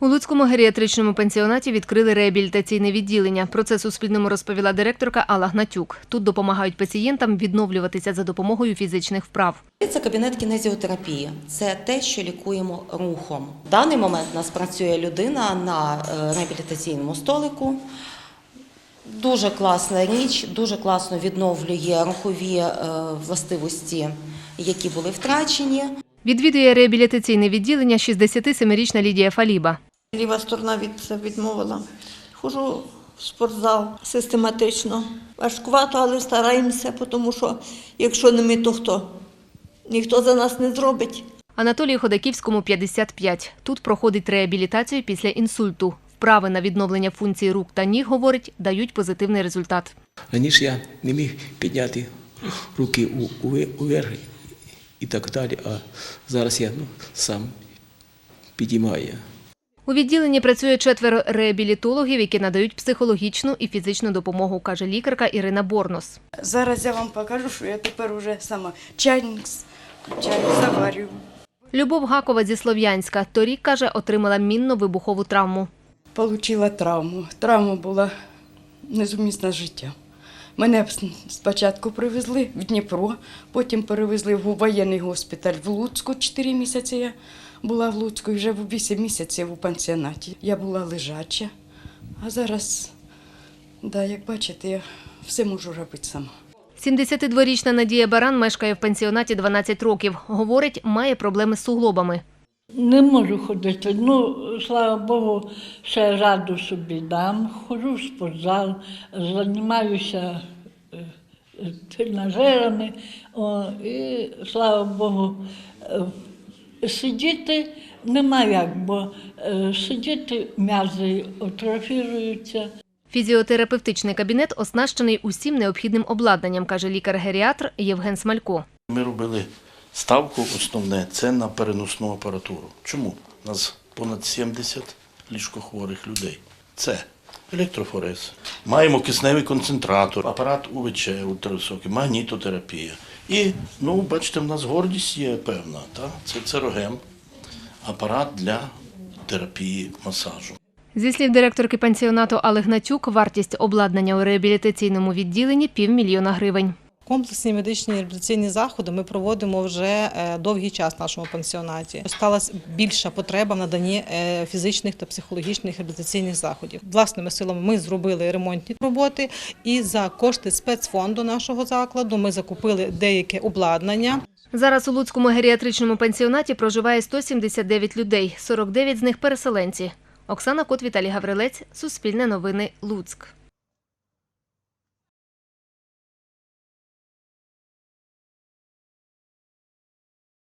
У Луцькому геріатричному пансіонаті відкрили реабілітаційне відділення. Про це Суспільному розповіла директорка Алла Гнатюк. Тут допомагають пацієнтам відновлюватися за допомогою фізичних вправ. Це кабінет кінезіотерапії. Це те, що лікуємо рухом. В даний момент у нас працює людина на е, реабілітаційному столику. Дуже класна річ, дуже класно відновлює рухові е, властивості, які були втрачені. Відвідує реабілітаційне відділення 67-річна Лідія Фаліба. Ліва сторона від це відмовила. Хожу в спортзал систематично. Важкувато, але стараємося, тому що якщо не ми, то хто? Ніхто за нас не зробить. Анатолію Ходаківському 55. Тут проходить реабілітацію після інсульту. Вправи на відновлення функцій рук та ніг, говорить, дають позитивний результат. Раніше я не міг підняти руки уверх і так далі, а зараз я ну, сам підіймаю. У відділенні працює четверо реабілітологів, які надають психологічну і фізичну допомогу, каже лікарка Ірина Борнос. Зараз я вам покажу, що я тепер уже сама чайник включаю, заварюю. Любов Гакова зі Слов'янська торік, каже, отримала мінно-вибухову травму. Получила травму. Травма була незумісна з життя. Мене спочатку привезли в Дніпро, потім перевезли в воєнний госпіталь в Луцьку. Чотири місяці я була в Луцьку і вже в 8 місяців у пансіонаті. Я була лежача, а зараз, да, як бачите, я все можу робити сама. 72-річна Надія Баран мешкає в пансіонаті 12 років. Говорить, має проблеми з суглобами. Не можу ходити. Ну, слава Богу, ще раду собі дам. Ходжу в спортзал, займаюся е, тренажерами. О, і, слава Богу, е, сидіти нема як, бо е, сидіти м'язи атрофіруються. Фізіотерапевтичний кабінет оснащений усім необхідним обладнанням, каже лікар-геріатр Євген Смалько. Ми робили ставку основне це на переносну апаратуру. Чому? У нас понад 70 ліжкохворих людей. Це електрофорез. Маємо кисневий концентратор, апарат УВЧ ультрависокий, магнітотерапія. І, ну, бачите, в нас гордість є певна. Та? Це церогем, апарат для терапії масажу. Зі слів директорки пансіонату Алли Гнатюк, вартість обладнання у реабілітаційному відділенні півмільйона гривень. Комплексні медичні реабілітаційні заходи ми проводимо вже е, довгий час в нашому пансіонаті. Сталася більша потреба в наданні е, фізичних та психологічних реабілітаційних заходів. Власними силами ми зробили ремонтні роботи, і за кошти спецфонду нашого закладу ми закупили деяке обладнання. Зараз у Луцькому геріатричному пансіонаті проживає 179 людей, 49 з них переселенці. Оксана Кот, Віталій Гаврилець, Суспільне новини, Луцьк.